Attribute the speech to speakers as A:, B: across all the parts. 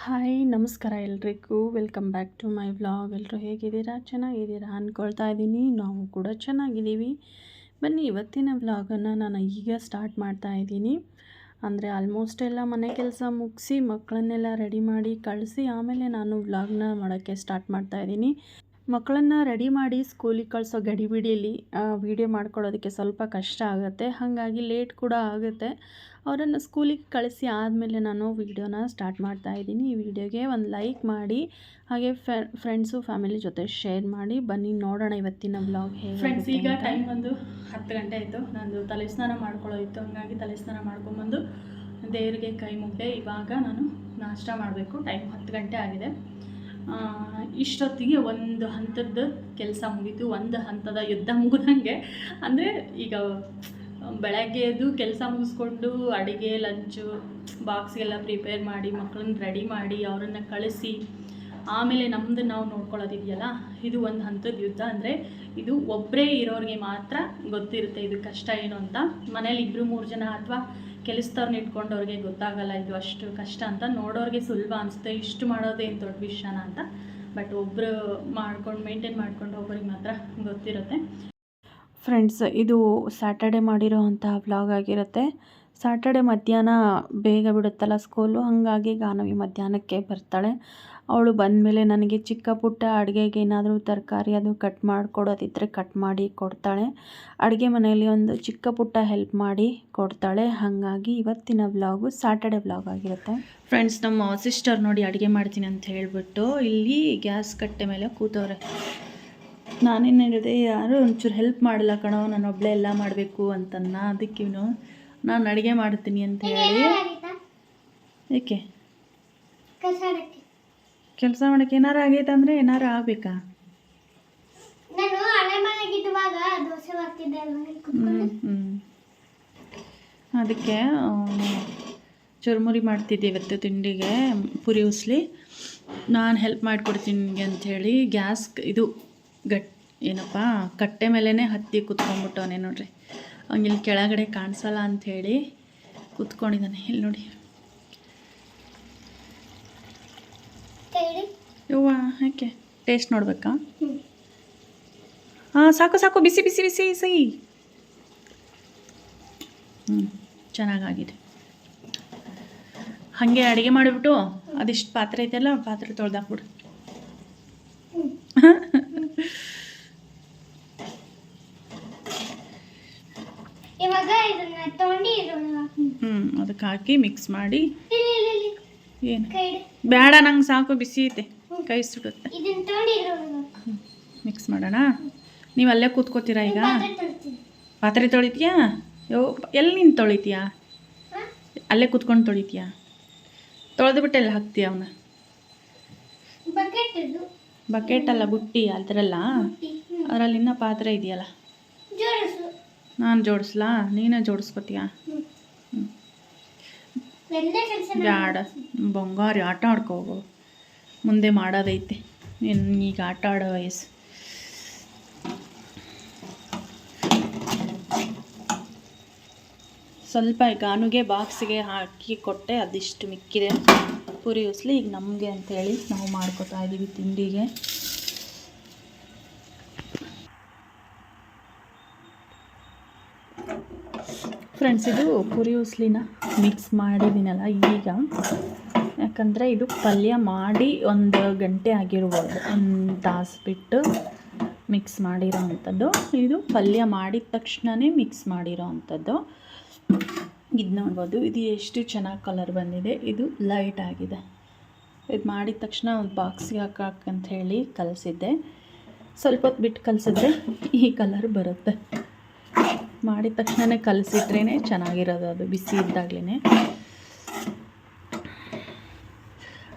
A: Hi, ನಮಸ್ಕಾರ ಎಲ್ರಿಗೂ. Welcome back to my vlog ಎಲ್ಲರೂ ಹೇಗಿದ್ದೀರಾ? ಚೆನ್ನಾಗಿದ್ದೀರಾ ಅಂದ್ಕೊಳ್ತಾ ಇದ್ದೀನಿ. ನಾವು ಕೂಡ ಚೆನ್ನಾಗಿದ್ದೀವಿ. ಬನ್ನಿ, ಇವತ್ತಿನ ವ್ಲಾಗನ್ನು ನಾನು ಈಗ ಸ್ಟಾರ್ಟ್ ಮಾಡ್ತಾ ಇದ್ದೀನಿ. ಅಂದರೆ ಆಲ್ಮೋಸ್ಟ್ ಎಲ್ಲ ಮನೆ ಕೆಲಸ ಮುಗಿಸಿ ಮಕ್ಕಳನ್ನೆಲ್ಲ ರೆಡಿ ಮಾಡಿ ಕಳಿಸಿ, ಆಮೇಲೆ ನಾನು ವ್ಲಾಗ್ನ ಮಾಡೋಕ್ಕೆ ಸ್ಟಾರ್ಟ್ ಮಾಡ್ತಾ ಇದ್ದೀನಿ. ಮಕ್ಕಳನ್ನು ರೆಡಿ ಮಾಡಿ ಸ್ಕೂಲಿಗೆ ಕಳಿಸೋ ಗಡಿಬಿಡಿಯಲ್ಲಿ ವೀಡಿಯೋ ಮಾಡ್ಕೊಳ್ಳೋದಕ್ಕೆ ಸ್ವಲ್ಪ ಕಷ್ಟ ಆಗುತ್ತೆ. ಹಾಗಾಗಿ ಲೇಟ್ ಕೂಡ ಆಗುತ್ತೆ. ಅವರನ್ನು ಸ್ಕೂಲಿಗೆ ಕಳಿಸಿ ಆದಮೇಲೆ ನಾನು ವೀಡಿಯೋನ ಸ್ಟಾರ್ಟ್ ಮಾಡ್ತಾ ಇದ್ದೀನಿ. ಈ ವಿಡಿಯೋಗೆ ಒಂದು ಲೈಕ್ ಮಾಡಿ ಹಾಗೆ ಫ್ರೆಂಡ್ಸು ಫ್ಯಾಮಿಲಿ ಜೊತೆ ಶೇರ್ ಮಾಡಿ. ಬನ್ನಿ ನೋಡೋಣ ಇವತ್ತಿನ ಬ್ಲಾಗ್ ಹೇಗೆ
B: ಫ್ರೆಂಡ್ಸ್ ಈಗ ಟೈಮ್ ಬಂದು ಹತ್ತು ಗಂಟೆ ಆಯಿತು. ನಂದು ತಲೆ ಸ್ನಾನ ಮಾಡ್ಕೊಳ್ಳೋದಿತ್ತು ಹಂಗಾಗಿ ತಲೆ ಸ್ನಾನ ಮಾಡ್ಕೊಂಬಂದು ದೇವರಿಗೆ ಕೈ ಮುಗ್ದೆ ಇವಾಗ ನಾನು ನಾಷ್ಟ ಮಾಡಬೇಕು. ಟೈಮ್ ಹತ್ತು ಗಂಟೆ ಆಗಿದೆ. ಇಷ್ಟೊತ್ತಿಗೆ ಒಂದು ಹಂತದ ಕೆಲಸ ಮುಗೀತು. ಒಂದು ಹಂತದ ಯುದ್ಧ ಮುಗಿದಂಗೆ. ಅಂದರೆ ಈಗ ಬೆಳಗ್ಗೆ ಎದ್ದು ಕೆಲಸ ಮುಗಿಸ್ಕೊಂಡು ಅಡುಗೆ ಲಂಚು ಬಾಕ್ಸ್ಗೆಲ್ಲ ಪ್ರಿಪೇರ್ ಮಾಡಿ ಮಕ್ಕಳನ್ನ ರೆಡಿ ಮಾಡಿ ಅವರನ್ನು ಕಳಿಸಿ. ಆಮೇಲೆ ನಮ್ಮದು ನಾವು ನೋಡ್ಕೊಳ್ಳೋದಿದೆಯಲ್ಲ, ಇದು ಒಂದು ಹಂತದ ಯುದ್ಧ ಅಂದರೆ ಇದು ಒಬ್ಬರೇ ಇರೋರಿಗೆ ಮಾತ್ರ ಗೊತ್ತಿರುತ್ತೆ ಇದು ಕಷ್ಟ ಏನು ಅಂತ. ಮನೇಲಿ ಇಬ್ಬರು ಮೂರು ಜನ ಅಥವಾ ಕೆಲಸದವ್ರನ್ನ ಇಟ್ಕೊಂಡವ್ರಿಗೆ ಗೊತ್ತಾಗಲ್ಲ ಇದು ಅಷ್ಟು ಕಷ್ಟ ಅಂತ. ನೋಡೋರಿಗೆ ಸುಲಭ ಅನಿಸುತ್ತೆ, ಇಷ್ಟು ಮಾಡೋದೇನು ದೊಡ್ಡ ವಿಷಯನ ಅಂತ. ಬಟ್ ಒಬ್ಬರು ಮಾಡ್ಕೊಂಡು ಮೇಂಟೈನ್ ಮಾಡ್ಕೊಂಡು ಹೋಗೋರಿಗೆ ಮಾತ್ರ ಗೊತ್ತಿರುತ್ತೆ.
A: ಫ್ರೆಂಡ್ಸ್, ಇದು ಸ್ಯಾಟರ್ಡೆ ಮಾಡಿರೋ ಅಂತಹ ವ್ಲಾಗ್ ಆಗಿರುತ್ತೆ. ಸ್ಯಾಟರ್ಡೆ ಮಧ್ಯಾಹ್ನ ಬೇಗ ಬಿಡುತ್ತಲ್ಲ ಸ್ಕೂಲು, ಹಾಗಾಗಿ ಗಾನವಿ ಮಧ್ಯಾಹ್ನಕ್ಕೆ ಬರ್ತಾಳೆ. ಅವಳು ಬಂದಮೇಲೆ ನನಗೆ ಚಿಕ್ಕ ಪುಟ್ಟ ಅಡುಗೆಗೆ ಏನಾದರೂ ತರಕಾರಿ ಅದು ಕಟ್ ಮಾಡಿಕೊಡೋದಿದ್ದರೆ ಕಟ್ ಮಾಡಿ ಕೊಡ್ತಾಳೆ. ಅಡುಗೆ ಮನೆಯಲ್ಲಿ ಒಂದು ಚಿಕ್ಕ ಪುಟ್ಟ ಹೆಲ್ಪ್ ಮಾಡಿ ಕೊಡ್ತಾಳೆ. ಹಾಗಾಗಿ ಇವತ್ತಿನ ವ್ಲಾಗು ಸ್ಯಾಟರ್ಡೆ ವ್ಲಾಗ್ ಆಗಿರುತ್ತೆ.
B: ಫ್ರೆಂಡ್ಸ್, ನಮ್ಮ ಸಿಸ್ಟರ್ ನೋಡಿ ಅಡುಗೆ ಮಾಡ್ತೀನಿ ಅಂತ ಹೇಳಿಬಿಟ್ಟು ಇಲ್ಲಿ ಗ್ಯಾಸ್ ಕಟ್ಟೆ ಮೇಲೆ ಕೂತವ್ರೆ. ನಾನೇನು ಹೇಳಿದೆ ಯಾರು ಒಂಚೂರು ಹೆಲ್ಪ್ ಮಾಡಲ್ಲ ಕಣೋ ನಾನು ಒಬ್ಬಳೇ ಎಲ್ಲ ಮಾಡಬೇಕು ಅಂತನ್ನ ಅದಕ್ಕೆ ಇವನು ನಾನು ಅಡುಗೆ ಮಾಡ್ತೀನಿ ಅಂತ ಹೇಳಿ. ಏಕೆ? ಕೆಲಸ ಮಾಡೋಕ್ಕೆ. ಏನಾರು ಆಗೈತೆ ಅಂದರೆ ಏನಾರು ಆಗಬೇಕಾ? ಹ್ಞೂ ಹ್ಞೂ ಅದಕ್ಕೆ ಚುರುಮುರಿ ಮಾಡ್ತಿದ್ದೆ ಇವತ್ತು ತಿಂಡಿಗೆ ಪುರಿ ಉಸ್ಲಿ. ನಾನು ಹೆಲ್ಪ್ ಮಾಡಿಕೊಡ್ತೀನಿ ನಿನಗೆ ಅಂಥೇಳಿ ಗ್ಯಾಸ್ ಇದು ಗಟ್ ಏನಪ್ಪ ಕಟ್ಟೆ ಮೇಲೇ ಹತ್ತಿ ಕುತ್ಕೊಂಡ್ಬಿಟ್ಟವನೇ ನೋಡ್ರಿ. ಅವ್ನು ಇಲ್ಲಿ ಕೆಳಗಡೆ ಕಾಣಿಸಲ್ಲ ಅಂಥೇಳಿ ಕುತ್ಕೊಂಡಿದ್ದಾನೆ ಇಲ್ಲಿ ನೋಡಿ.
C: ಯುವ
B: ಯವ್ವ ಯಾಕೆ? ಟೇಸ್ಟ್ ನೋಡ್ಬೇಕಾ? ಹಾಂ ಸಾಕು ಸಾಕು ಬಿಸಿ ಬಿಸಿ ಬಿಸಿ ಸಿ. ಹ್ಞೂ ಚೆನ್ನಾಗಾಗಿದೆ. ಹಾಗೆ ಅಡುಗೆ ಮಾಡಿಬಿಟ್ಟು ಅದಿಷ್ಟು ಪಾತ್ರೆ ಐತೆಲ್ಲ ಪಾತ್ರೆ ತೊಳ್ದಾಕ್ಬಿಡು
C: ಇವಾಗ ಇದನ್ನ ತಗೊಂಡು ಇದ್ರೊಳಗೆ ಹಾಕ್ತೀನಿ.
B: ಹ್ಞೂ ಅದಕ್ಕೆ ಹಾಕಿ ಮಿಕ್ಸ್ ಮಾಡಿ. ಏನು? ಬೇಡ ನಂಗೆ ಸಾಕು ಬಿಸಿ ಐತೆ. ಕೈ ಸುಡುತ್ತೆ ಮಿಕ್ಸ್ ಮಾಡೋಣ? ನೀವು ಅಲ್ಲೇ ಕೂತ್ಕೋತೀರಾ ಈಗ?
C: ಪಾತ್ರೆ
B: ತೊಳಿತೀಯಾ? ಯೋ ಎಲ್ಲಿ ನೀನು ತೊಳಿತೀಯಾ? ಅಲ್ಲೇ ಕೂತ್ಕೊಂಡು ತೊಳಿತೀಯಾ? ತೊಳೆದು ಬಿಟ್ಟು ಎಲ್ಲಿ ಹಾಕ್ತೀಯ ಅವನ
C: ಬಕೆಟ್
B: ಅಲ್ಲ ಬುಟ್ಟಿ ಅದರಲ್ಲ? ಇನ್ನೂ ಪಾತ್ರೆ ಇದೆಯಲ್ಲ? ನಾನು ಜೋಡಿಸ್ಲಾ? ನೀನೇ ಜೋಡಿಸ್ಕೊತೀಯಾ? ಬ್ಯಾಡ. ಬಂಗಾರಿ ಆಟ ಆಡ್ಕೋಬೋ ಮುಂದೆ ಮಾಡೋದೈತೆ. ನೀನು ಈಗ ಆಟ ಆಡೋ ವಯಸ್ಸು. ಸ್ವಲ್ಪ ಗಾನುಗೆ ಬಾಕ್ಸಿಗೆ ಹಾಕಿ ಕೊಟ್ಟೆ ಅದಿಷ್ಟು ಮಿಕ್ಕಿದೆ. ಪುರಿ ಉಸ್ಲಿ ಈಗ ನಮಗೆ ಅಂತೇಳಿ ನಾವು ಮಾಡ್ಕೊತಾ ಇದ್ದೀವಿ ತಿಂಡಿಗೆ. ಫ್ರೆಂಡ್ಸ್ ಇದು ಪುರಿ ಉಸ್ಲಿನ ಮಿಕ್ಸ್ ಮಾಡಿದ್ದೀನಲ್ಲ ಈಗ. ಯಾಕಂದರೆ ಇದು ಪಲ್ಯ ಮಾಡಿ ಒಂದು ಗಂಟೆ ಆಗಿರ್ಬೋದು, ಒಂದು ತಾಸು ಬಿಟ್ಟು ಮಿಕ್ಸ್ ಮಾಡಿರೋ ಅಂಥದ್ದು ಇದು ಪಲ್ಯ ಮಾಡಿದ ತಕ್ಷಣವೇ ಮಿಕ್ಸ್ ಮಾಡಿರೋ ಅಂಥದ್ದು ಇದು ನೋಡ್ಬೋದು, ಇದು ಎಷ್ಟು ಚೆನ್ನಾಗಿ ಕಲರ್ ಬಂದಿದೆ. ಇದು ಲೈಟ್ ಆಗಿದೆ. ಇದು ಮಾಡಿದ ತಕ್ಷಣ ಒಂದು ಬಾಕ್ಸ್ಗೆ ಅಂತ ಹೇಳಿ ಕಲಸಿದ್ದೆ. ಸ್ವಲ್ಪ ಹೊತ್ತು ಬಿಟ್ಟು ಕಲಸಿದ್ರೆ ಈ ಕಲರ್ ಬರುತ್ತೆ. ಮಾಡಿದ ತಕ್ಷಣವೇ ಕಲಸಿಟ್ರೇ ಚೆನ್ನಾಗಿರೋದು ಅದು ಬಿಸಿ ಇದ್ದಾಗಲೇ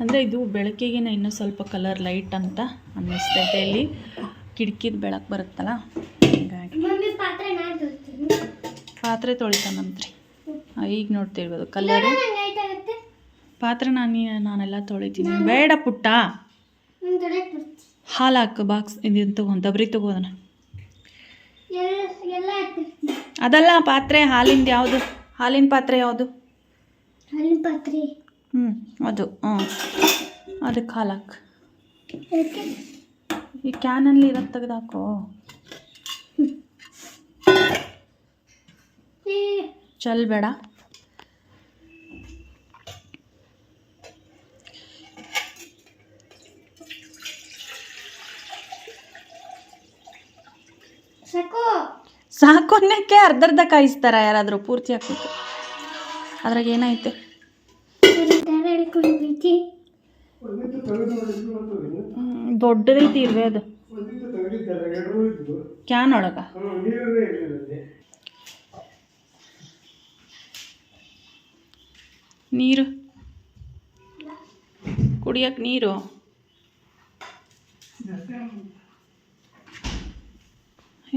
B: ಅಂದರೆ ಇದು ಬೆಳಕಿಗೆ ಇನ್ನೂ ಸ್ವಲ್ಪ ಕಲರ್ ಲೈಟ್ ಅಂತ ಅನ್ನಿಸ್ತೈತೆ ಇಲ್ಲಿ. ಕಿಟಕಿದ ಬೆಳಕು ಬರುತ್ತಲ್ಲ ಹಾಗಾಗಿ.
C: ಪಾತ್ರೆ
B: ತೊಳಿತಾನಂತ್ರಿ ಈಗ ನೋಡ್ತಿರ್ಬೋದು ಕಲರು ಪಾತ್ರೆ ನಾನು ನಾನೆಲ್ಲ ತೊಳಿತೀನಿ. ಬೇಡ ಪುಟ್ಟ. ಹಾಲು ಹಾಕು ಬಾಕ್ಸ್ ಇದನ್ನು ತೊಗೊಂಡು ದಬ್ರಿ ತಗೋದನ
C: ಎಲ್ಲ ಎಲ್ಲ ಹಾಕ್ತೀನಿ
B: ಅದಲ್ಲ ಪಾತ್ರೆ ಹಾಲಿಂದ ಯಾವುದು? ಹಾಲಿನ ಪಾತ್ರೆ ಯಾವುದು?
C: ಹಾಲಿನ ಪಾತ್ರೆ.
B: ಹ್ಞೂ ಅದು ಹ್ಞೂ. ಅದಕ್ಕೆ ಹಾಲು ಹಾಕು
C: ಅದಕ್ಕೆ?
B: ಈ ಕ್ಯಾನಲ್ಲಿ ಇರೋದು ತೆಗೆದಾಕೋ. ಚಲ್ ಬೇಡ.
C: ಸಾಕು.
B: ಅನ್ನಕ್ಕೆ ಅರ್ಧರ್ಧ ಕಾಯಿಸ್ತಾರ ಯಾರಾದರೂ ಪೂರ್ತಿ ಹಾಕ್ಬೇಕು ಅದ್ರಾಗ ಏನೈತೆ ದೊಡ್ಡದೈತಿ ಇಲ್ವೇ ಅದು? ಕ್ಯಾನ್ ಒಳಗ? ನೀರು? ಕುಡಿಯಕ್ಕೆ ನೀರು?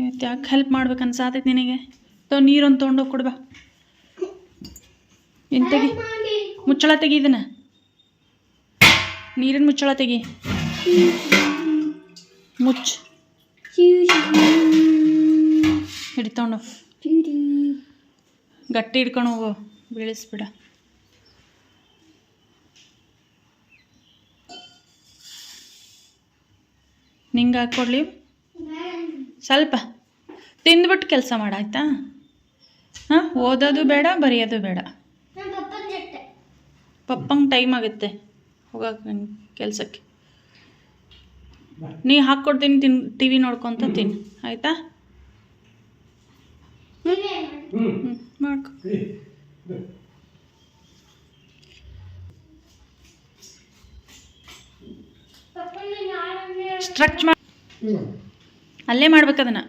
B: ಇವತ್ತು ಯಾಕೆ ಹೆಲ್ಪ್ ಮಾಡ್ಬೇಕು ಅನ್ಸಾತೈತಿ ನಿನಗೆ? ತೋ ನೀರೊಂದು ತೊಗೊಂಡೋಗಿ ಕೊಡ್ಬಾ ಏನು ತೆಗಿ? ಮುಚ್ಚಳ ತೆಗಿ ಇದನ್ನ. ನೀರಿನ ಮುಚ್ಚಳ ತೆಗಿ. ಮುಚ್ಚ. ಹಿಡ್ಕೊಂಡು ಗಟ್ಟಿ ಹಿಡ್ಕೊಂಡು ಹೋಗು ಬೀಳಿಸ್ಬಿಡ. ನಿಂಗೆ ಹಾಕ್ಕೊಡ್ಲಿ ಸ್ವಲ್ಪ ತಿಂದ್ಬಿಟ್ಟು ಕೆಲಸ ಮಾಡಾಯ್ತಾ ಹಾಂ ಓದೋದು ಬೇಡ ಬರೆಯೋದು ಬೇಡ. ಪಪ್ಪಂಗೆ ಟೈಮ್ ಆಗುತ್ತೆ. ಹೋಗಕ್ಕೆ ಕೆಲಸಕ್ಕೆ. ನೀ ಹಾಕ್ಕೊಡ್ತೀನಿ ತಿನ್ ಟಿ ವಿ ನೋಡ್ಕೊತ ತಿನ್ ಆಯಿತಾ? ಮಾಡ್ಕೊ. ಮಾಡಿ. ಅಲ್ಲೇ ಮಾಡ್ಬೇಕು ಅದನ್ನು.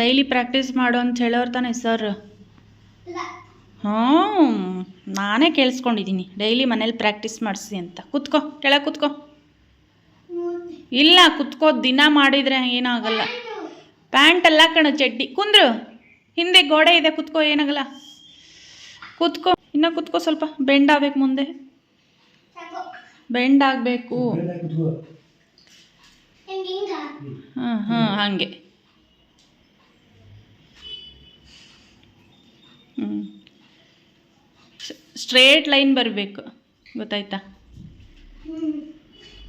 B: ಡೈಲಿ ಪ್ರಾಕ್ಟೀಸ್ ಮಾಡು ಅಂತ ಹೇಳೋರು ತಾನೆ ಸರ್ ಹ್ಞೂ ನಾನೇ ಕೇಳಿಸ್ಕೊಂಡಿದ್ದೀನಿ ಡೈಲಿ ಮನೇಲಿ ಪ್ರಾಕ್ಟೀಸ್ ಮಾಡಿಸಿ ಅಂತ. ಕುತ್ಕೋ, ಕೆಳಗೆ ಕುತ್ಕೋ. ಇಲ್ಲ, ಕುತ್ಕೋ, ದಿನ ಮಾಡಿದರೆ ಏನಾಗಲ್ಲ. ಪ್ಯಾಂಟ್ ಅಲ್ಲ ಕಣ ಚಡ್ಡಿ. ಕುಂದ್ರು. ಹಿಂದೆ ಗೋಡೆ ಇದೆ, ಕುತ್ಕೋ, ಏನಾಗಲ್ಲ. ಕುತ್ಕೋ, ಇನ್ನ ಕುತ್ಕೋ ಸ್ವಲ್ಪ. ಬೆಂಡ್ ಆಗ್ಬೇಕು ಮುಂದೆ. ಬೆಂಡ್ ಆಗಬೇಕು. ಹಾಂ ಹಾಂ ಹಾಗೆ. ಹ್ಞೂ ಸ್ಟ್ರೇಟ್ ಲೈನ್ ಬರಬೇಕು. ಗೊತ್ತಾಯ್ತಾ?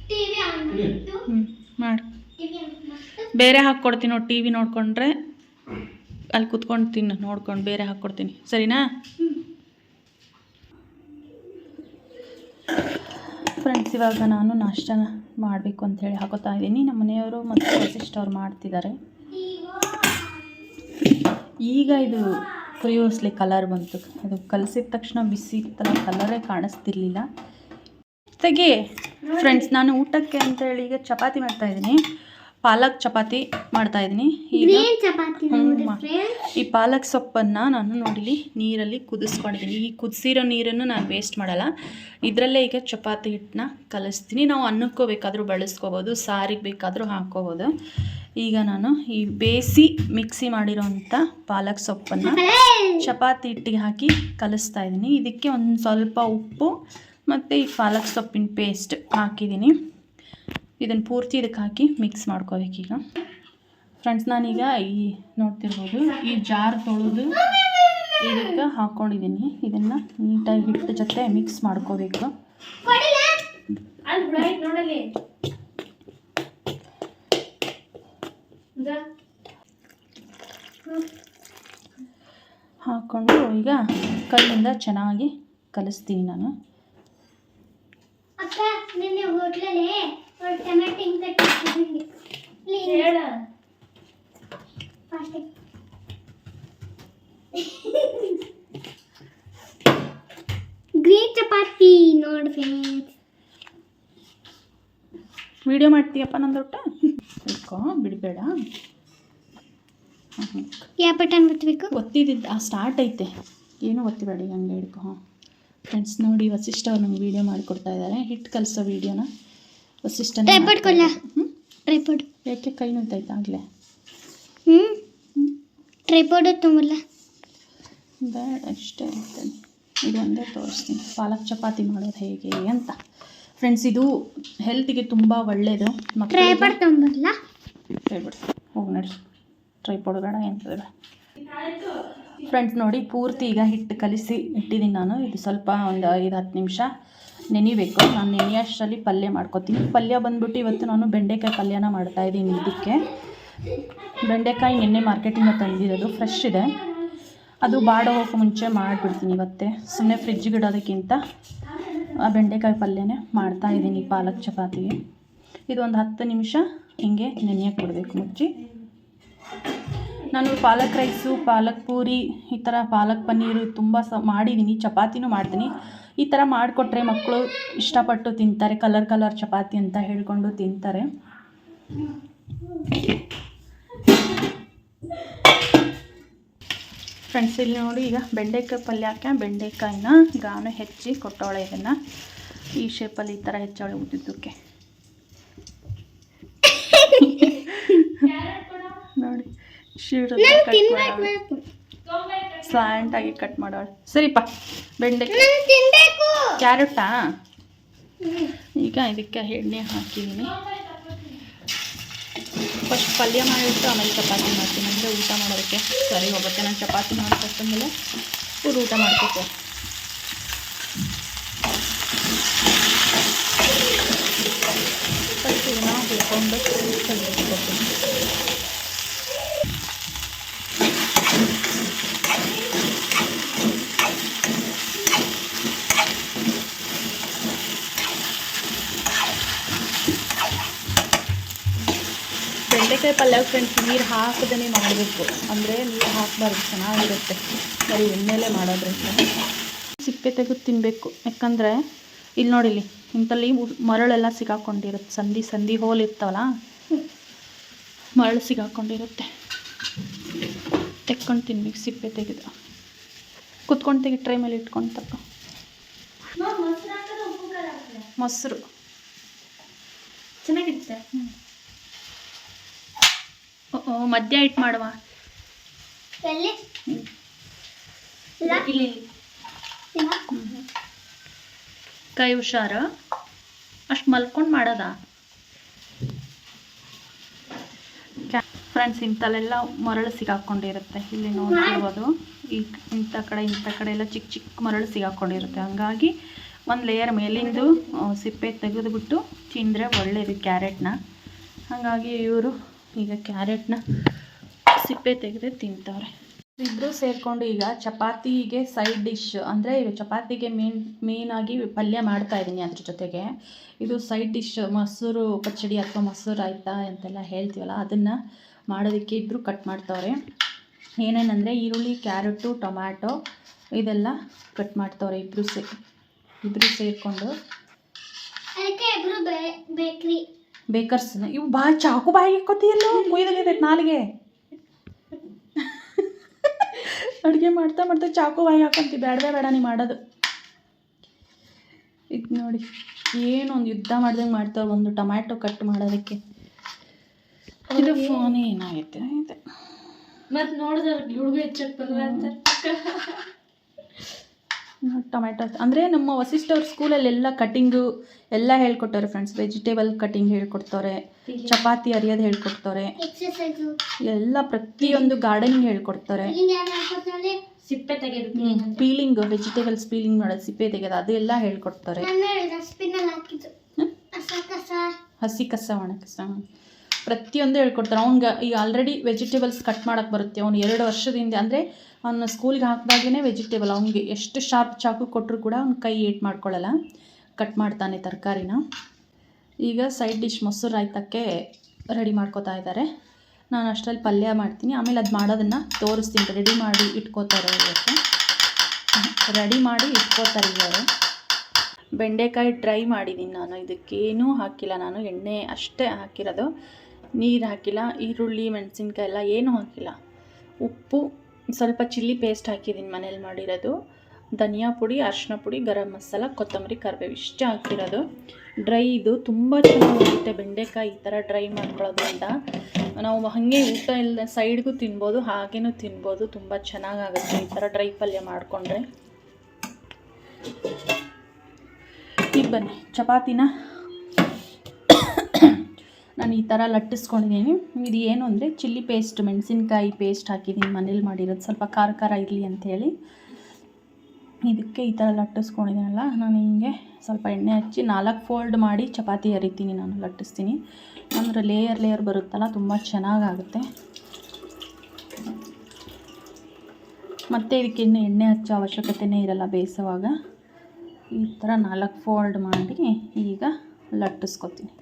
C: ಟಿವಿ ಆನ್ ಮಾಡಿತ್ತು
B: ಹ್ಞೂ ಮಾಡಿ.
C: ಟಿವಿ ಆನ್ ಮಾಡಿತ್ತು
B: ಬೇರೆ ಹಾಕ್ಕೊಡ್ತೀನಿ ನೋಡಿ ಟಿ ವಿ ನೋಡಿಕೊಂಡ್ರೆ ಅಲ್ಲಿ ಕುತ್ಕೊಂಡು ತಿನ್ನು ನೋಡ್ಕೊಂಡು ಬೇರೆ ಹಾಕ್ಕೊಡ್ತೀನಿ. ಸರಿನಾ? ಫ್ರೆಂಡ್ಸ್ ಇವಾಗ ನಾನು ನಾಷ್ಟನ ಮಾಡಬೇಕು ಅಂಥೇಳಿ ಹಾಕೋತಾ ಇದ್ದೀನಿ. ನಮ್ಮ ಮನೆಯವರು ಮತ್ತು ವಸಿಷ್ಠವ್ರು ಮಾಡ್ತಿದ್ದಾರೆ. ಈಗ ಇದು ಕುರಿಯೋಸ್ಲಿ ಕಲರ್ ಬಂತು. ಅದು ಕಲಸಿದ ತಕ್ಷಣ ಬಿಸಿ ಥರ ಕಲರೇ ಕಾಣಿಸ್ತಿರ್ಲಿಲ್ಲ. ಜೊತೆಗೆ ಫ್ರೆಂಡ್ಸ್ ನಾನು ಊಟಕ್ಕೆ ಅಂತೇಳಿ ಈಗ ಚಪಾತಿ ಮಾಡ್ತಾ ಇದ್ದೀನಿ. ಪಾಲಕ್ ಚಪಾತಿ ಮಾಡ್ತಾ ಇದ್ದೀನಿ. ಈ ಪಾಲಕ್ ಸೊಪ್ಪನ್ನು ನಾನು ನೋಡಿಲಿ ನೀರಲ್ಲಿ ಕುದಿಸ್ಕೊಂಡಿದ್ದೀನಿ. ಈ ಕುದಿಸಿರೋ ನೀರನ್ನು ನಾನು ವೇಸ್ಟ್ ಮಾಡಲ್ಲ. ಇದರಲ್ಲೇ ಈಗ ಚಪಾತಿ ಹಿಟ್ಟನ್ನ ಕಲಿಸ್ತೀನಿ. ನಾವು ಅನ್ನಕ್ಕೂ ಬೇಕಾದರೂ ಬಳಸ್ಕೋಬೋದು ಸಾರಿಗೆ ಬೇಕಾದರೂ ಹಾಕ್ಕೋಬೋದು. ಈಗ ನಾನು ಈ ಬೇಯಿಸಿ ಮಿಕ್ಸಿ ಮಾಡಿರೋಂಥ ಪಾಲಕ್ ಸೊಪ್ಪನ್ನು ಚಪಾತಿ ಹಿಟ್ಟಿಗೆ ಹಾಕಿ ಕಲಿಸ್ತಾ ಇದ್ದೀನಿ. ಇದಕ್ಕೆ ಒಂದು ಸ್ವಲ್ಪ ಉಪ್ಪು ಮತ್ತು ಈ ಪಾಲಕ್ ಸೊಪ್ಪಿನ ಪೇಸ್ಟ್ ಹಾಕಿದ್ದೀನಿ. ಇದನ್ನು ಪೂರ್ತಿ ಇದಕ್ಕೆ ಹಾಕಿ ಮಿಕ್ಸ್ ಮಾಡ್ಕೋಬೇಕೀಗ. ಫ್ರೆಂಡ್ಸ್ ನಾನೀಗ ಈ ನೋಡ್ತಿರ್ಬೋದು, ಈ ಜಾರ್ ತೊಳೆದು ಇದಕ್ಕೆ ಹಾಕ್ಕೊಂಡಿದ್ದೀನಿ ಇದನ್ನು ನೀಟಾಗಿ ಹಿಟ್ಟು ಜೊತೆ ಮಿಕ್ಸ್ ಮಾಡ್ಕೋಬೇಕು. ಹಾಕ್ಕೊಂಡು ಈಗ ಕೈಯಿಂದ ಚೆನ್ನಾಗಿ ಕಲಿಸ್ತೀನಿ ನಾನು.
C: ಟೊಮೆಟೊ ಹಿಂಗ್ ಕಟ್ಟಿದ್ದೀನಿ ಹೇಳ. ಗ್ರೀನ್ ಚಪಾತಿ ನೋಡಿ ಫ್ರೆಂಡ್ಸ್
B: ವಿಡಿಯೋ ಮಾಡ್ತೀಯಪ್ಪ ನಂದು ಊಟ ಇಟ್ಕೋ ಬಿಡಬೇಡ.
C: ಯಾವ ಬಟನ್ ಒತ್ತಬೇಕು
B: ಒತ್ತಿದ್ದು ಆ ಸ್ಟಾರ್ಟ್ ಐತೆ. ಏನೂ ಒತ್ತಿಬೇಡಿ ಹಂಗೆ ಹಿಡ್ಕೊ ಹಾಂ ಫ್ರೆಂಡ್ಸ್ ನೋಡಿ ವಸಿಷ್ಠ ಅವ್ರು ನಮ್ಗೆ ವೀಡಿಯೋ ಮಾಡಿಕೊಡ್ತಾ ಇದ್ದಾರೆ. ಹಿಟ್ಟು ಕಲಿಸೋ ವೀಡಿಯೋನ ವಸಿಷ್ಠನ
C: ಟ್ರೈಪಾಡ್ ಕೊಲ್ಲ ಟ್ರೈಪಾಡ್
B: ಯಾಕೆ ಕೈ ನೋಯ್ತಾಯ್ತು ಆಗಲೇ?
C: ಹ್ಞೂ ಟ್ರೈಪಾಡು ತುಂಬಲ್ಲ.
B: ಬೇಡ ಇಷ್ಟೇ ಇರ್ತೇನೆ ಇದು ಒಂದೇ ತೋರಿಸ್ತೀನಿ. ಪಾಲಕ್ ಚಪಾತಿ ಮಾಡೋದು ಹೇಗೆ ಅಂತ. ಫ್ರೆಂಡ್ಸ್ ಇದು ಹೆಲ್ತಿಗೆ ತುಂಬ ಒಳ್ಳೆಯದು
C: ಟ್ರೈಪಾಡ್ ತುಂಬಲ್ಲ.
B: ಟ್ರೈಪಾಡ್ ಹೋಗಿ ನಡಿ. ಟ್ರೈ ಬೇಡ ಎಂತದ ಬೇಡ. ಫ್ರೆಂಡ್ಸ್ ನೋಡಿ ಪೂರ್ತಿ ಈಗ ಹಿಟ್ಟು ಕಲಿಸಿ ಇಟ್ಟಿದ್ದೀನಿ ನಾನು. ಇದು ಸ್ವಲ್ಪ ಒಂದು ಐದು ಹತ್ತು ನಿಮಿಷ. ನೆನಿಬೇಕು. ನಾನು ನೆನೆಯಷ್ಟರಲ್ಲಿ ಪಲ್ಯ ಮಾಡ್ಕೊತೀನಿ. ಪಲ್ಯ ಬಂದ್ಬಿಟ್ಟು ಇವತ್ತು ನಾನು ಬೆಂಡೆಕಾಯಿ ಪಲ್ಯನ ಮಾಡ್ತಾಯಿದ್ದೀನಿ ಇದಕ್ಕೆ. ಬೆಂಡೆಕಾಯಿ ನೆನ್ನೆ ಮಾರ್ಕೆಟಿಂದ ತಂದಿರೋದು. ಫ್ರೆಶ್ ಇದೆ. ಅದು ಬಾಡೋ ಹೋಗೋ ಮುಂಚೆ ಮಾಡಿಬಿಡ್ತೀನಿ ಇವತ್ತೇ. ಸುಮ್ಮನೆ ಫ್ರಿಜ್ಜಿಗೆ ಇಡೋದಕ್ಕಿಂತ ಆ ಬೆಂಡೆಕಾಯಿ ಪಲ್ಯನೇ ಮಾಡ್ತಾಯಿದ್ದೀನಿ ಪಾಲಕ್ ಚಪಾತಿಗೆ. ಒಂದು ಹತ್ತು ನಿಮಿಷ ಹಿಂಗೆ ನೆನೆಯಕ್ಕೆ ಕೊಡಬೇಕು ಮುಚ್ಚಿ. ನಾನು ಪಾಲಕ್ ರೈಸು, ಪಾಲಕ್ ಪೂರಿ ಈ ಥರ ಪಾಲಕ್ ಪನ್ನೀರು ತುಂಬ ಸ ಮಾಡಿದ್ದೀನಿ ಚಪಾತಿನೂ ಮಾಡ್ತೀನಿ. ಈ ಥರ ಮಾಡಿಕೊಟ್ರೆ ಮಕ್ಕಳು ಇಷ್ಟಪಟ್ಟು ತಿಂತಾರೆ ಕಲರ್ ಕಲರ್ ಚಪಾತಿ ಅಂತ ಹೇಳಿಕೊಂಡು ತಿಂತಾರೆ. ಫ್ರೆಂಡ್ಸ್ ಇಲ್ಲಿ ನೋಡಿ ಈಗ ಬೆಂಡೆಕಾಯಿ ಪಲ್ಯಕ್ಕೆ ಬೆಂಡೆಕಾಯಿನ ಗಾನು ಹೆಚ್ಚಿ ಕೊಟ್ಟವಳೆ ಇದನ್ನು ಈ ಶೇಪಲ್ಲಿ ಈ ಥರ ಹೆಚ್ಚವಳೆ ಉದ್ದಿದ್ದಕ್ಕೆ. ನೋಡಿ ಶೀರು ಕಟ್ ಮಾಡೋಳು. ಸ್ಲ್ಯಾಂಟಾಗಿ ಕಟ್ ಮಾಡೋಳು. ಸರಿಪ್ಪ ಬೆಂಡೆಕಾಯಿ ಕ್ಯಾರೆಟಾ ಈಗ ಇದಕ್ಕೆ ಎಣ್ಣೆ ಹಾಕಿದ್ದೀನಿ ಫಸ್ಟ್ ಪಲ್ಯ ಮಾಡಿಬಿಟ್ಟು ಆಮೇಲೆ ಚಪಾತಿ ಮಾಡ್ತೀನಿ. ಅಂದರೆ ಊಟ ಮಾಡೋದಕ್ಕೆ ಸರಿ ಹೋಗುತ್ತೆ. ನಾನು ಚಪಾತಿ ಮಾಡಿಕೊಟ್ಟಮೇಲೆ ಇವ್ರು ಊಟ ಮಾಡ್ಬೇಕು ಫಸ್ಟ್ ಇದನ್ನ ಹುರ್ಕೊಂಡು ತೆಗೆದುಕೊಳ್ತೀನಿ ಬೆಂಡೆಕಾಯಿ ಪಲ್ಯ ಫ್ರೆಂಡ್ಸ್ ನೀರು ಹಾಕದೇ ಮಾಡಬೇಕು. ಅಂದರೆ ನೀರು ಹಾಕಬಾರ್ದು ಚೆನ್ನಾಗಿರುತ್ತೆ. ಬರೀ ಎಣ್ಣೆಲೇ ಮಾಡೋದ್ರಿಂದ. ಸಿಪ್ಪೆ ತೆಗೆದು ತಿನ್ನಬೇಕು ಯಾಕಂದರೆ ಇಲ್ಲಿ ನೋಡಿಲಿ ಇಂಥಲ್ಲಿ ಮರಳೆಲ್ಲ ಸಿಗಾಕೊಂಡಿರುತ್ತೆ. ಸಂಧಿ ಸಂಧಿ ಹೋಲ್ ಇರ್ತಾವಲ್ಲ? ಮರಳು ಸಿಗಾಕೊಂಡಿರುತ್ತೆ. ತೆಕ್ಕೊಂಡು ತಿನ್ಬೇಕು ಸಿಪ್ಪೆ ತೆಗೆದು. ಕುತ್ಕೊಂಡು ತೆಗಿ ಟ್ರೈ ಮೇಲೆ ಇಟ್ಕೊಂಡು ತಪ್ಪ
C: ಮೊಸರು ಚೆನ್ನಾಗಿರುತ್ತೆ.
B: ಮಧ್ಯ ಇಟ್ಟು ಮಾಡುವ. ಕೈ ಹುಷಾರ. ಅಷ್ಟು ಮಲ್ಕೊಂಡು ಮಾಡೋದ? ಫ್ರೆಂಡ್ಸ್ ಇಂಥಲ್ಲೆಲ್ಲ ಮರಳು ಸಿಗಾಕೊಂಡಿರುತ್ತೆ. ಇಲ್ಲಿ ನೋಡ್ತಿರ್ಬೋದು ಈ ಇಂಥ ಕಡೆ ಇಂಥ ಕಡೆ ಎಲ್ಲ ಚಿಕ್ಕ ಚಿಕ್ಕ ಮರಳು ಸಿಗಾಕೊಂಡಿರುತ್ತೆ. ಹಂಗಾಗಿ ಒಂದು ಲೇಯರ್ ಮೇಲಿಂದು ಸಿಪ್ಪೆ ತೆಗೆದುಬಿಟ್ಟು ತಿಂದರೆ ಒಳ್ಳೆಯದು ಕ್ಯಾರೆಟ್ನ. ಹಾಗಾಗಿ ಇವರು ಈಗ ಕ್ಯಾರೆಟ್ನ ಸಿಪ್ಪೆ ತೆಗೆದು ತಿಂತಾರೆ. ಇಬ್ಬರು ಸೇರಿಕೊಂಡು ಈಗ ಚಪಾತಿಗೆ ಸೈಡ್ ಡಿಶ್ ಅಂದರೆ ಚಪಾತಿಗೆ ಮೇನ್ ಮೇನಾಗಿ ಪಲ್ಯ ಮಾಡ್ತಾ ಇದ್ದೀನಿ ಅದ್ರ ಜೊತೆಗೆ. ಇದು ಸೈಡ್ ಡಿಶ್ ಮೊಸರು ಪಚ್ಚಡಿ ಅಥವಾ ಮೊಸರು ಆಯ್ತಾ ಅಂತೆಲ್ಲ ಹೇಳ್ತೀವಲ್ಲ ಅದನ್ನು ಮಾಡೋದಕ್ಕೆ ಇಬ್ಬರು ಕಟ್ ಮಾಡ್ತವ್ರೆ. ಏನೇನಂದರೆ ಈರುಳ್ಳಿ ಕ್ಯಾರೆಟು ಟೊಮ್ಯಾಟೊ ಇದೆಲ್ಲ ಕಟ್ ಮಾಡ್ತವ್ರೆ ಇಬ್ಬರು ಸೇ ಇಬ್ಬರು ಸೇರಿಕೊಂಡು.
C: ಅದಕ್ಕೆ ಇಬ್ರು ಬೇಕ್ರಿ.
B: ಬೇಕರ್ಸ್ನ ಇವು ಬಾ ಚಾಕು ಬಾಯಿ ಇಕ್ಕೋತಿಯಲ್ಲೋ ಕುಯ್ದಾಗೈತೆ ನಾಲಿಗೆ. ಅಡುಗೆ ಮಾಡ್ತಾ ಮಾಡ್ತಾ ಚಾಕು ಬಾಯಿ ಹಾಕೊಂತೀವಿ ಬೇಡವೇ ಬೇಡ ನೀ ಮಾಡೋದು. ಇದು ನೋಡಿ ಏನು ಒಂದು ಯುದ್ಧ ಮಾಡ್ದಂಗೆ ಮಾಡ್ತಾರೆ ಒಂದು ಟೊಮ್ಯಾಟೊ ಕಟ್ ಮಾಡೋದಕ್ಕೆ. ಇದು ಫೋನ್ ಏನಾಗೈತೆ ಮತ್ತೆ
C: ಮತ್ ನೋಡಿದ್ರೆ ಹುಡುಗ ಹೆಚ್ಚಕ್ ಬರಲ್ಲ ಅಂತ
B: ಟೊಮ್ಯಾಟೊ ಅಂದರೆ ನಮ್ಮ ವಸಿಷ್ಠವ್ರ ಸ್ಕೂಲಲ್ಲಿ ಎಲ್ಲ ಕಟ್ಟಿಂಗು ಎಲ್ಲ ಹೇಳ್ಕೊಟ್ಟವ್ರೆ ಫ್ರೆಂಡ್ಸ್ ವೆಜಿಟೇಬಲ್ ಕಟಿಂಗ್ ಹೇಳ್ಕೊಡ್ತವ್ರೆ ಚಪಾತಿ ಅರಿಯೋದು ಹೇಳ್ಕೊಡ್ತವ್ರೆ.
C: ಎಕ್ಸರ್ಸೈಸ್
B: ಎಲ್ಲ ಪ್ರತಿಯೊಂದು ಗಾರ್ಡನಿಂಗ್ ಹೇಳ್ಕೊಡ್ತಾರೆ
C: ಹೇಳ್ಕೊಡ್ತಾರೆ? ಸಿಪ್ಪೆ ತೆಗೆದು
B: ಪೀಲಿಂಗ್ ವೆಜಿಟೇಬಲ್ಸ್ ಪೀಲಿಂಗ್ ಮಾಡೋದು ಸಿಪ್ಪೆ ತೆಗೆದು ಅದು ಎಲ್ಲ ಹೇಳ್ಕೊಡ್ತಾರೆ ಹಸಿ ಕಸ ಒಣ ಕಸ. ಪ್ರತಿಯೊಂದು ಹೇಳ್ಕೊಡ್ತಾರೆ. ಅವ್ನಿಗೆ ಈಗ ಆಲ್ರೆಡಿ ವೆಜಿಟೇಬಲ್ಸ್ ಕಟ್ ಮಾಡೋಕ್ಕೆ ಬರುತ್ತೆ. ಅವ್ನು ಎರಡು ವರ್ಷದಿಂದ ಅಂದರೆ ಅವನ ಸ್ಕೂಲ್ಗೆ ಹಾಕಿದಾಗೇ ವೆಜಿಟೇಬಲ್ ಅವ್ನಿಗೆ ಎಷ್ಟು ಶಾರ್ಪ್ ಚಾಕು ಕೊಟ್ಟರು ಕೂಡ ಅವ್ನು ಕೈ ಏಟ್ ಮಾಡ್ಕೊಳ್ಳಲ್ಲ ಕಟ್ ಮಾಡ್ತಾನೆ ತರಕಾರಿನ. ಈಗ ಸೈಡ್ ಡಿಶ್ ಮೊಸರು ರಾಯ್ತಕ್ಕೆ ರೆಡಿ ಮಾಡ್ಕೋತಾ ಇದ್ದಾರೆ ನಾನು ಅಷ್ಟರಲ್ಲಿ ಪಲ್ಯ ಮಾಡ್ತೀನಿ. ಆಮೇಲೆ ಅದು ಮಾಡೋದನ್ನು ತೋರಿಸ್ತೀನಿ. ರೆಡಿ ಮಾಡಿ ಇಟ್ಕೋತಾರೆ ಇವತ್ತು. ರೆಡಿ ಮಾಡಿ ಇಟ್ಕೋತಾರೆ ಇವರು. ಬೆಂಡೆಕಾಯಿ ಡ್ರೈ ಮಾಡಿದ್ದೀನಿ ನಾನು. ಇದಕ್ಕೇನೂ ಹಾಕಿಲ್ಲ ನಾನು. ಎಣ್ಣೆ ಅಷ್ಟೇ ಹಾಕಿರೋದು. ನೀರು ಹಾಕಿಲ್ಲ, ಈರುಳ್ಳಿ ಮೆಣಸಿನ್ಕಾಯಿ ಎಲ್ಲ ಏನೂ ಹಾಕಿಲ್ಲ. ಉಪ್ಪು, ಸ್ವಲ್ಪ ಚಿಲ್ಲಿ ಪೇಸ್ಟ್ ಹಾಕಿದ್ದೀನಿ ಮನೇಲಿ ಮಾಡಿರೋದು. ಧನಿಯಾ ಪುಡಿ ಅರಿಶಿನ ಪುಡಿ, ಗರಂ ಮಸಾಲ, ಕೊತ್ತಂಬರಿ, ಕರಿಬೇವು ಇಷ್ಟೇ ಹಾಕಿರೋದು. ಡ್ರೈ ಇದು ತುಂಬ ಚೆನ್ನಾಗಿರುತ್ತೆ ಬೆಂಡೆಕಾಯಿ ಈ ಥರ ಡ್ರೈ ಮಾಡ್ಕೊಳ್ಳೋದ್ರಿಂದ ನಾವು ಹಾಗೆ ಊಟ ಇಲ್ಲದೆ ಸೈಡ್ಗೂ ತಿನ್ಬೋದು, ಹಾಗೇನೂ ತಿನ್ಬೋದು. ತುಂಬ ಚೆನ್ನಾಗಾಗುತ್ತೆ ಈ ಥರ ಡ್ರೈ ಪಲ್ಯ ಮಾಡಿಕೊಂಡ್ರೆ. ಈಗ ಬನ್ನಿ, ಚಪಾತಿನ. ನಾನು ಈ ಥರ ಲಟ್ಟಿಸ್ಕೊಂಡಿದ್ದೀನಿ. ಇದು ಏನು ಅಂದರೆ ಚಿಲ್ಲಿ ಪೇಸ್ಟ್, ಮೆಣಸಿನ್ಕಾಯಿ ಪೇಸ್ಟ್ ಹಾಕಿದ್ದೀನಿ ಮನೇಲಿ ಮಾಡಿರೋದು. ಸ್ವಲ್ಪ ಖಾರ ಖಾರ ಇರಲಿ ಅಂಥೇಳಿ. ಇದಕ್ಕೆ ಈ ಥರ ಲಟ್ಟಿಸ್ಕೊಂಡಿದ್ದೀನಲ್ಲ, ನಾನು ಹಿಂಗೆ ಸ್ವಲ್ಪ ಎಣ್ಣೆ ಹಚ್ಚಿ ನಾಲ್ಕು ಫೋಲ್ಡ್ ಮಾಡಿ ಚಪಾತಿ ಹರಿತೀನಿ ನಾನು, ಲಟ್ಟಿಸ್ತೀನಿ. ಅಂದರೆ ಲೇಯರ್ ಲೇಯರ್ ಬರುತ್ತಲ್ಲ, ತುಂಬ ಚೆನ್ನಾಗಾಗುತ್ತೆ. ಮತ್ತು ಇದಕ್ಕೆ ಇನ್ನು ಎಣ್ಣೆ ಹಚ್ಚೋ ಅವಶ್ಯಕತೆಯೇ ಇರಲ್ಲ ಬೇಯಿಸುವಾಗ. ಈ ಥರ ನಾಲ್ಕು ಫೋಲ್ಡ್ ಮಾಡಿ ಈಗ ಲಟ್ಟಿಸ್ಕೊತೀನಿ.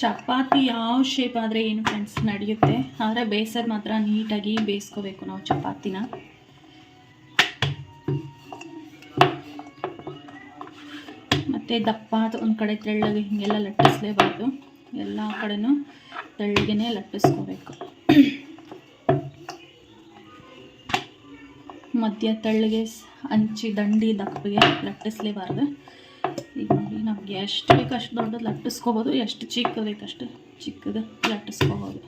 B: ಚಪಾತಿ ಯಾವ ಶೇಪ್ ಆದರೆ ಏನು ಫ್ರೆಂಡ್ಸ್ ನಡೆಯುತ್ತೆ, ಆದರೆ ಬೇಯಿಸೋದು ಮಾತ್ರ ನೀಟಾಗಿ ಬೇಯಿಸ್ಕೋಬೇಕು ನಾವು ಚಪಾತಿನ. ಮತ್ತು ದಪ್ಪ ಒಂದು ಕಡೆ ತೆಳ್ಳಗೆ ಹೀಗೆಲ್ಲ ಲಟ್ಟಿಸ್ಲೇಬಾರ್ದು. ಎಲ್ಲ ಕಡೆನೂ ತೆಳ್ಳಗೆ ಲಟ್ಟಿಸ್ಕೋಬೇಕು. ಮಧ್ಯ ತೆಳ್ಳಗೆ ಹಂಚಿ ದಂಡಿ, ದಪ್ಪಗೆ ಲಟ್ಟಿಸ್ಲೇಬಾರ್ದು. ಎಷ್ಟು ಬೇಕು ಅಷ್ಟು ದೊಡ್ಡದು ಲಟ್ಟಿಸ್ಕೋಬೋದು ಎಷ್ಟು ಚಿಕ್ಕದು ಬೇಕಷ್ಟು ಚಿಕ್ಕದು ಲಟ್ಟಿಸ್ಕೋಬೋದು.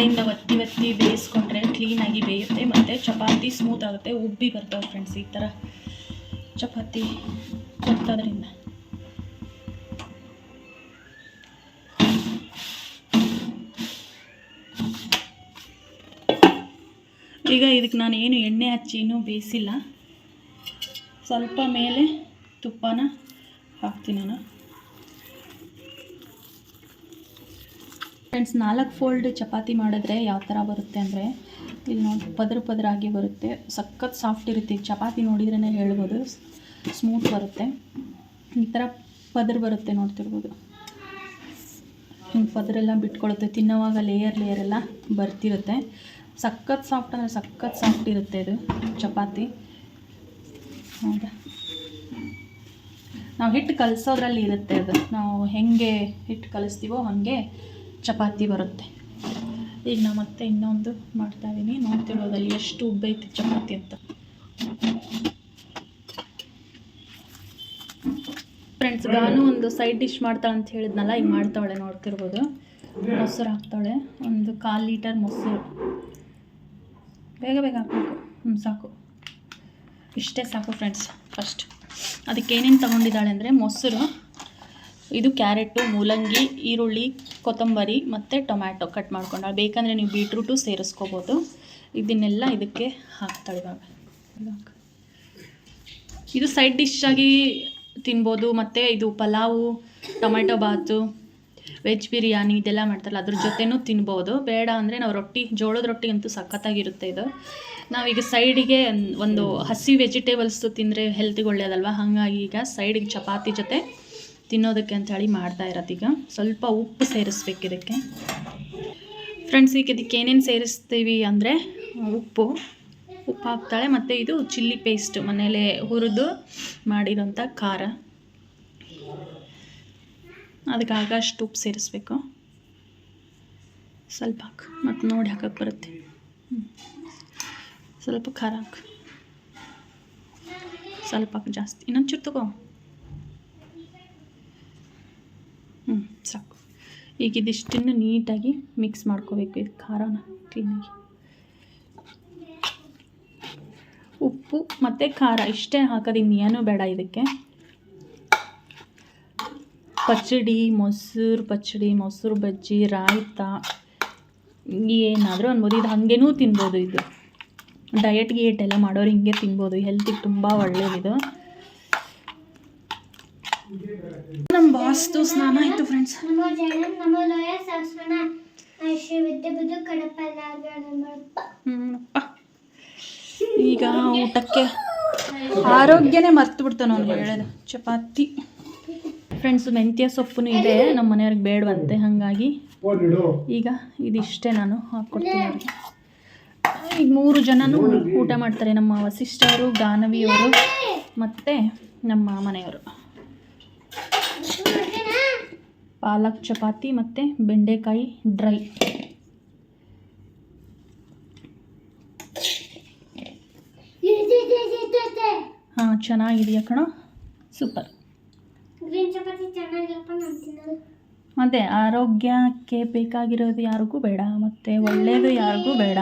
B: ಬಟ್ಟೆಯಿಂದ ಒತ್ತಿ ಒತ್ತಿ ಬೇಯಿಸ್ಕೊಂಡ್ರೆ ಕ್ಲೀನಾಗಿ ಬೇಯುತ್ತೆ, ಮತ್ತು ಚಪಾತಿ ಸ್ಮೂತ್ ಆಗುತ್ತೆ, ಉಬ್ಬಿ ಬರ್ತವೆ ಫ್ರೆಂಡ್ಸ್ ಈ ಥರ ಚಪಾತಿ ಒತ್ತೋದ್ರಿಂದ ಈಗ ಇದಕ್ಕೆ ನಾನು ಏನು ಎಣ್ಣೆ ಹಚ್ಚಿ ಇನ್ನೂ ಬೇಯಿಸಿಲ್ಲ. ಸ್ವಲ್ಪ ಮೇಲೆ ತುಪ್ಪನ ಹಾಕ್ತೀನಿ ನಾನು. ಫ್ರೆಂಡ್ಸ್ ನಾಲ್ಕು ಫೋಲ್ಡ್ ಚಪಾತಿ ಮಾಡಿದ್ರೆ ಯಾವ ಥರ ಬರುತ್ತೆ ಅಂದರೆ, ಇಲ್ಲಿ ನೋಡಿ, ಪದ್ರ ಪದರಾಗಿ ಬರುತ್ತೆ. ಸಖತ್ ಸಾಫ್ಟ್ ಇರುತ್ತೆ. ಚಪಾತಿ ನೋಡಿದ್ರೇ ಹೇಳ್ಬೋದು. ಸ್ಮೂತ್ ಬರುತ್ತೆ. ಈ ಥರ ಪದ್ರ ಬರುತ್ತೆ ನೋಡ್ತಿರ್ಬೋದು ಹಿಂಗೆ ಪದರೆಲ್ಲ ಬಿಟ್ಕೊಳ್ಳುತ್ತೆ ತಿನ್ನೋವಾಗ ಲೇಯರ್ ಲೇಯರ್ ಎಲ್ಲ ಬರ್ತಿರುತ್ತೆ. ಸಖತ್ ಸಾಫ್ಟ್ ಅಂದರೆ ಸಖತ್ ಸಾಫ್ಟ್ ಇರುತ್ತೆ ಇದು ಚಪಾತಿ. ಹೌದಾ? ನಾವು ಹಿಟ್ಟು ಕಲಿಸೋದ್ರಲ್ಲಿ ಇರುತ್ತೆ ಅದು. ನಾವು ಹೆಂಗೆ ಹಿಟ್ಟು ಕಲಿಸ್ತೀವೋ ಹಾಗೆ ಚಪಾತಿ ಬರುತ್ತೆ. ಈಗ ಮತ್ತೆ ಇನ್ನೊಂದು ಮಾಡ್ತಾಯಿದ್ದೀನಿ ನೋಡ್ತಿರೋದಲ್ಲಿ ಎಷ್ಟು ಉಬ್ಬೈತೆ ಚಪಾತಿ ಅಂತ. ಫ್ರೆಂಡ್ಸ್ ನಾನು ಒಂದು ಸೈಡ್ ಡಿಶ್ ಮಾಡ್ತಾಳೆ ಅಂತ ಹೇಳಿದ್ನಲ್ಲ, ಈಗ ಮಾಡ್ತಾಳೆ, ನೋಡ್ತಿರ್ಬೋದು. ಮೊಸರು ಹಾಕ್ತಾಳೆ. ಒಂದು ಕಾಲು ಲೀಟರ್ ಮೊಸರು. ಬೇಗ ಬೇಗ ಹಾಕಬೇಕು. ಹ್ಞೂ ಸಾಕು. ಇಷ್ಟೇ ಸಾಕು ಫ್ರೆಂಡ್ಸ್ ಫಸ್ಟ್ ಅದಕ್ಕೆ ಏನೇನು ತೊಗೊಂಡಿದ್ದಾಳೆ ಅಂದರೆ ಮೊಸರು. ಇದು ಕ್ಯಾರೆಟು, ಮೂಲಂಗಿ, ಈರುಳ್ಳಿ, ಕೊತ್ತಂಬರಿ ಮತ್ತು ಟೊಮ್ಯಾಟೊ ಕಟ್ ಮಾಡ್ಕೊಂಡು ಬೇಕಂದರೆ ನೀವು ಬೀಟ್ರೂಟು ಸೇರಿಸ್ಕೋಬೋದು. ಇದನ್ನೆಲ್ಲ ಇದಕ್ಕೆ ಹಾಕ್ತಾಳೆ ಇವಾಗ. ಇದು ಸೈಡ್ ಡಿಶ್ ಆಗಿ ತಿನ್ಬೋದು. ಮತ್ತು ಇದು ಪಲಾವು ಟೊಮೆಟೊ ಬಾತು, ವೆಜ್ ಬಿರಿಯಾನಿ ಇದೆಲ್ಲ ಮಾಡ್ತಾರಲ್ಲ, ಅದ್ರ ಜೊತೆನೂ ತಿನ್ಬೋದು. ಬೇಡ ಅಂದರೆ ನಾವು ರೊಟ್ಟಿ, ಜೋಳದ ರೊಟ್ಟಿ ಅಂತೂ ಸಖತ್ತಾಗಿರುತ್ತೆ ಇದು. ನಾವೀಗ ಸೈಡಿಗೆ ಒಂದು ಹಸಿ ವೆಜಿಟೇಬಲ್ಸು ತಿಂದರೆ ಹೆಲ್ತಿಗೆ ಒಳ್ಳೆಯದಲ್ವ ಹಾಗಾಗಿ ಈಗ ಸೈಡಿಗೆ ಚಪಾತಿ ಜೊತೆ ತಿನ್ನೋದಕ್ಕೆ ಅಂತೇಳಿ ಮಾಡ್ತಾ ಇರೋದು ಈಗ. ಸ್ವಲ್ಪ ಉಪ್ಪು ಸೇರಿಸ್ಬೇಕು ಇದಕ್ಕೆ. ಫ್ರೆಂಡ್ಸ್ ಈಗ ಇದಕ್ಕೆ ಏನೇನು ಸೇರಿಸ್ತೀವಿ ಅಂದರೆ, ಉಪ್ಪು. ಉಪ್ಪು ಹಾಕ್ತಾಳೆ ಮತ್ತು ಇದು ಚಿಲ್ಲಿ ಪೇಸ್ಟ್ ಮನೇಲೆ ಹುರಿದು ಮಾಡಿರೋಂಥ ಖಾರ. ಅದಕ್ಕೆ ಆಗಷ್ಟು ಉಪ್ಪು ಸೇರಿಸ್ಬೇಕು. ಸ್ವಲ್ಪ ಹಾಕು. ಮತ್ತು ನೋಡಿ ಹಾಕಕ್ಕೆ ಬರುತ್ತೆ. ಸ್ವಲ್ಪ ಖಾರ ಹಾಕು. ಸ್ವಲ್ಪ ಹಾಕು ಜಾಸ್ತಿ. ಇನ್ನೊಂಚೂರು ತಗೋ. ಹ್ಞೂ, ಸಾಕು. ಈಗ ಇದಿಷ್ಟನ್ನು ನೀಟಾಗಿ ಮಿಕ್ಸ್ ಮಾಡ್ಕೋಬೇಕು ಇದು ಖಾರನ ಕ್ಲೀನಾಗಿ ಉಪ್ಪು ಮತ್ತು ಖಾರ, ಇಷ್ಟೇ ಹಾಕೋದು ಇನ್ನೇನು ಬೇಡ ಇದಕ್ಕೆ. ಪಚ್ಚಡಿ, ಮೊಸರು ಪಚ್ಚಡಿ, ಮೊಸರು ಬಜ್ಜಿ, ರಾಯ್ತ, ಏನಾದರೂ ಅನ್ಬೋದು. ಇದು ಹಾಗೇನೂ ತಿನ್ಬೋದು ಇದು. ಡಯಟ್ ಗೀಟ್ ಎಲ್ಲ ಮಾಡೋರು ಹಿಂಗೆ ತಿನ್ಬೋದು. ಹೆಲ್ತಿಗೆ ತುಂಬ ಒಳ್ಳೇದಿದು. ನಮ್ಮ ಬಾಸ್ದು ಸ್ನಾನ ಆಯ್ತು ಫ್ರೆಂಡ್ಸ್
C: ನಮೋ ಜನ ನಮೋ ಲೋಯ ಸಹಸ್ರಣ ಶ್ರೀ ವಿದ್ಯೆ ಬುದ್ಧು ಕಡಪಲ್ಲ
B: ಈಗ ಊಟಕ್ಕೆ ಆರೋಗ್ಯನೇ ಮರ್ತು ಬಿಡ್ತಾನೆ ಅವ್ನು ಹೇಳೋದು. ಚಪಾತಿ. ಫ್ರೆಂಡ್ಸ್ ಮೆಂತ್ಯ ಸೊಪ್ಪು ಇದೆ. ನಮ್ಮ ಮನೆಯವ್ರಿಗೆ ಬೇಡವಂತೆ ಹಾಗಾಗಿ ಈಗ ಇದಿಷ್ಟೇ ನಾನು ಹಾಕ್ಕೊಡ್ತೀನಿ ಅವ್ರಿಗೆ. ಈಗ ಮೂರು ಜನನು ಊಟ ಮಾಡ್ತಾರೆ. ನಮ್ಮ ವಸಿಷ್ಠರು ಗಾನವಿಯವರು ಮತ್ತು ನಮ್ಮ ಮನೆಯವರು. ಪಾಲಕ್ ಚಪಾತಿ ಮತ್ತು ಬೆಂಡೆಕಾಯಿ ಡ್ರೈ ಹಾಂ ಚೆನ್ನಾಗಿದೆಯಾ ಕಣ ಸೂಪರ್ ಅದೇ ಆರೋಗ್ಯಕ್ಕೆ ಬೇಕಾಗಿರೋದು ಯಾರಿಗೂ ಬೇಡ ಮತ್ತು ಒಳ್ಳೆಯದು ಯಾರಿಗೂ ಬೇಡ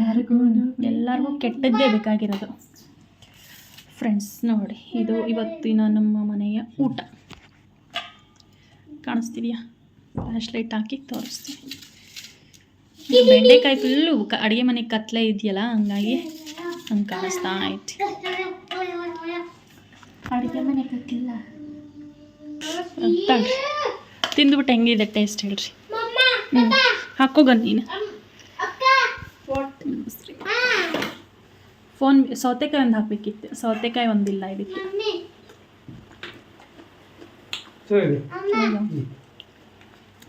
B: ಯಾರಿಗೂ ಎಲ್ಲರಿಗೂ ಕೆಟ್ಟದ್ದೇ ಬೇಕಾಗಿರೋದು ಫ್ರೆಂಡ್ಸ್ ನೋಡಿ ಇದು ಇವತ್ತಿನ ನಮ್ಮ ಮನೆಯ ಊಟ. ಕಾಣಿಸ್ತಿದೆಯಾ? ಫ್ಲ್ಯಾಶ್ ಲೈಟ್ ಹಾಕಿ ತೋರಿಸ್ತೀನಿ. ಬೆಂಡೆಕಾಯಿ ಫುಲ್ಲು ಅಡುಗೆ ಮನೆ ಕತ್ಲೆ ಇದೆಯಲ್ಲ ಹಂಗಾಗಿ ಹಂಗೆ ಕಾಣಿಸ್ತಾ ಐತಿ. ಅಡುಗೆ ಮನೆ ಕತ್ತಿಲ್ಲ ತಗೊಳ್ರಿ ತಿಂದ್ಬಿಟ್ಟು ಹೆಂಗಿದೆ ಟೇಸ್ಟ್ ಹೇಳ್ರಿ. ಹ್ಞೂ ಹಾಕೋಗನ್ ನೀನು ಫೋನ್ ಸೌತೆಕಾಯಿ ಒಂದು ಹಾಕ್ಬೇಕಿತ್ತು. ಸೌತೆಕಾಯಿ ಒಂದಿಲ್ಲ ಇದಕ್ಕೆ.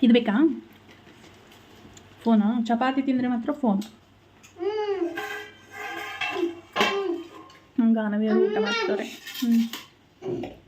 B: ಇದು ಬೇಕಾ? ಫೋನಾ? ಚಪಾತಿ ತಿಂದರೆ ಮಾತ್ರ ಫೋನ್. ಹಂಗೆ ಅನವಿಯರು ಊಟ ಮಾಡ್ತಾರೆ. ಹ್ಞೂ